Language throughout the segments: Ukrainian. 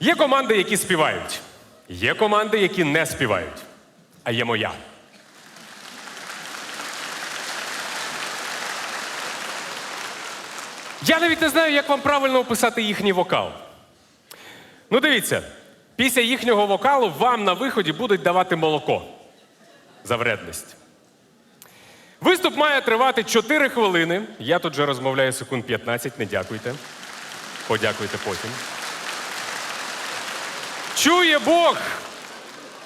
Є команди, які співають. Є команди, які не співають. А є моя. Я навіть не знаю, як вам правильно описати їхній вокал. Ну, дивіться, після їхнього вокалу вам на виході будуть давати молоко за вредність. Виступ має тривати 4 хвилини. Я тут же розмовляю секунд 15, не дякуйте. Подякуйте потім. Чує Бог!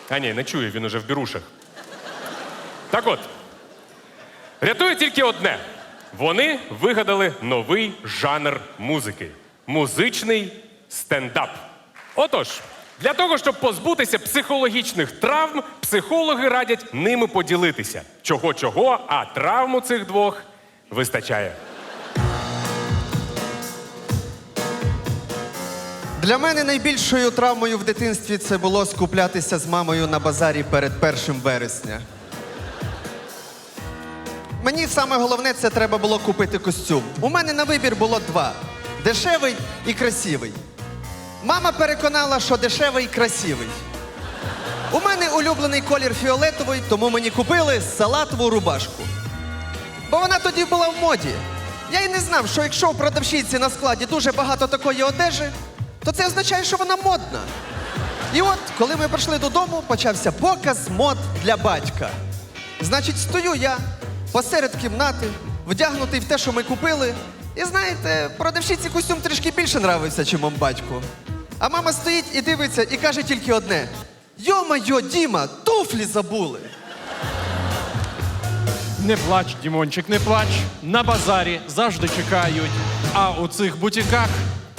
А ні, не чує, він уже в бірушах. Так от, рятує тільки одне. Вони вигадали новий жанр музики музичний стендап. Отож, для того, щоб позбутися психологічних травм, психологи радять ними поділитися. Чого-чого, а травм у цих двох вистачає. Для мене найбільшою травмою в дитинстві це було скуплятися з мамою на базарі перед першим вересня. Мені саме головне це треба було купити костюм. У мене на вибір було два: дешевий і красивий. Мама переконала, що дешевий і красивий. У мене улюблений колір фіолетовий, тому мені купили салатову рубашку. Бо вона тоді була в моді. Я й не знав, що якщо у продавщиці на складі дуже багато такої одежі, то це означає, що вона модна. І от, коли ми прийшли додому, почався показ мод для батька. Значить, стою я посеред кімнати, вдягнутий в те, що ми купили. І знаєте, продавщиці костюм трішки більше нравився, чим мом батьку. А мама стоїть і дивиться і каже тільки одне: Йо-майо, Діма, туфлі забули. Не плач, Дімончик, не плач. На базарі завжди чекають. А у цих бутіках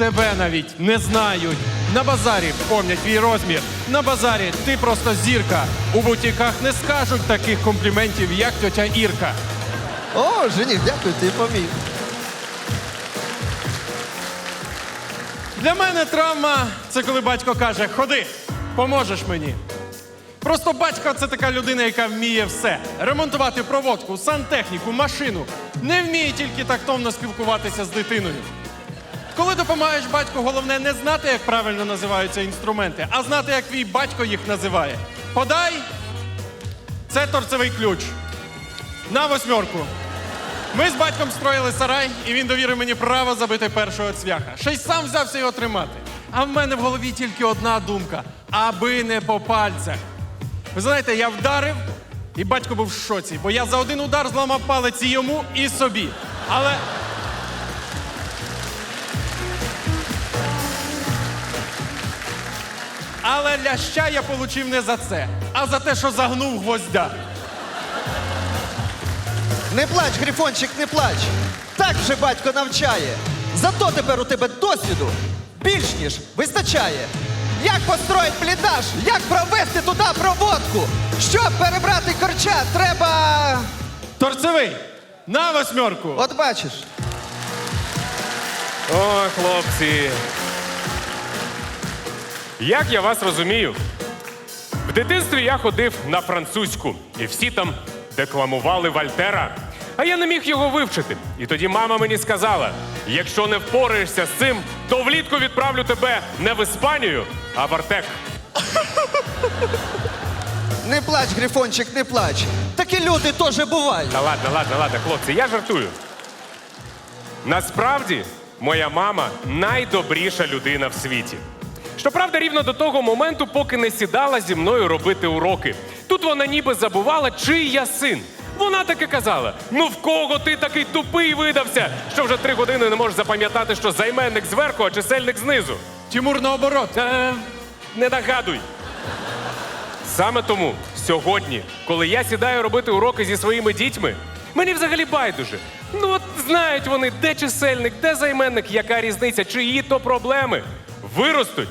тебе навіть не знають. На базарі помнять твій розмір. На базарі ти просто зірка. У бутіках не скажуть таких компліментів, як тьотя Ірка. О, жених, дякую, ти поміг. Для мене травма це коли батько каже: Ходи, поможеш мені. Просто батько це така людина, яка вміє все: ремонтувати проводку, сантехніку, машину. Не вміє тільки тактовно спілкуватися з дитиною. Коли допомагаєш батьку, головне не знати, як правильно називаються інструменти, а знати, як твій батько їх називає. Подай це торцевий ключ. На восьмерку. Ми з батьком строїли сарай, і він довірив мені право забити першого цвяха. Ще й сам взявся його тримати. А в мене в голові тільки одна думка: аби не по пальцях. Ви знаєте, я вдарив, і батько був в шоці, бо я за один удар зламав палець і йому, і собі. Але. Але ляща я получив не за це, а за те, що загнув гвоздя. Не плач, Грифончик, не плач. Так вже батько навчає. Зато тепер у тебе досвіду більш ніж вистачає. Як построїть бліндаж, як провести туди проводку. Щоб перебрати корча, треба. Торцевий! На восьмерку! От бачиш. О, хлопці. Як я вас розумію? В дитинстві я ходив на французьку, і всі там декламували Вольтера. А я не міг його вивчити. І тоді мама мені сказала: якщо не впораєшся з цим, то влітку відправлю тебе не в Іспанію, а в Артек. Не плач, Грифончик, не плач. Такі люди теж бувають. Та ладно, ладно, ладно, хлопці, я жартую. Насправді, моя мама найдобріша людина в світі. Щоправда, рівно до того моменту, поки не сідала зі мною робити уроки. Тут вона ніби забувала, чий я син. Вона таки казала: ну в кого ти такий тупий видався, що вже три години не можеш запам'ятати, що займенник зверху, а чисельник знизу. Тимур наоборот. Е, не нагадуй. Саме тому сьогодні, коли я сідаю робити уроки зі своїми дітьми, мені взагалі байдуже. Ну от знають вони, де чисельник, де займенник, яка різниця, чиї то проблеми. Виростуть,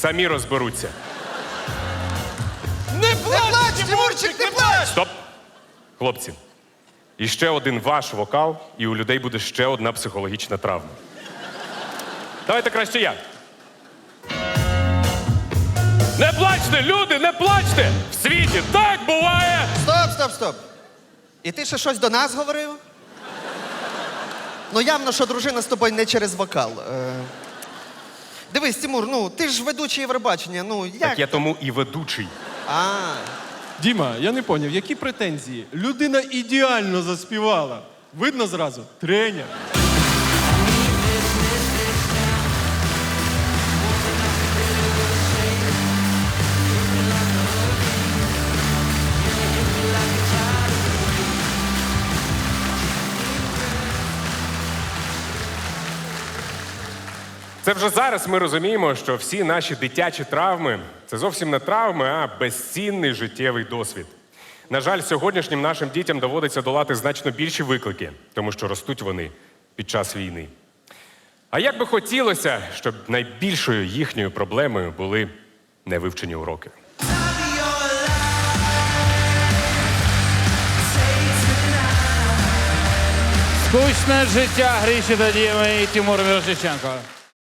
самі розберуться. Не Не плач, Тимурчик, не плач! Стоп! Хлопці, і ще один ваш вокал, і у людей буде ще одна психологічна травма. Давайте краще я. Не плачте, люди, не плачте! В світі так буває! Стоп, стоп, стоп. І ти ще щось до нас говорив? Ну, явно, що дружина з тобою не через вокал. Е... Дивись, Тимур, ну ти ж ведучий Євробачення. Ну як? Так я тому і ведучий. А, Діма, я не поняв, які претензії? Людина ідеально заспівала. Видно зразу? Тренер. Це вже зараз ми розуміємо, що всі наші дитячі травми це зовсім не травми, а безцінний життєвий досвід. На жаль, сьогоднішнім нашим дітям доводиться долати значно більші виклики, тому що ростуть вони під час війни. А як би хотілося, щоб найбільшою їхньою проблемою були невивчені уроки. Скучне життя Гріші Дадієва і Тимур Мірошниченко.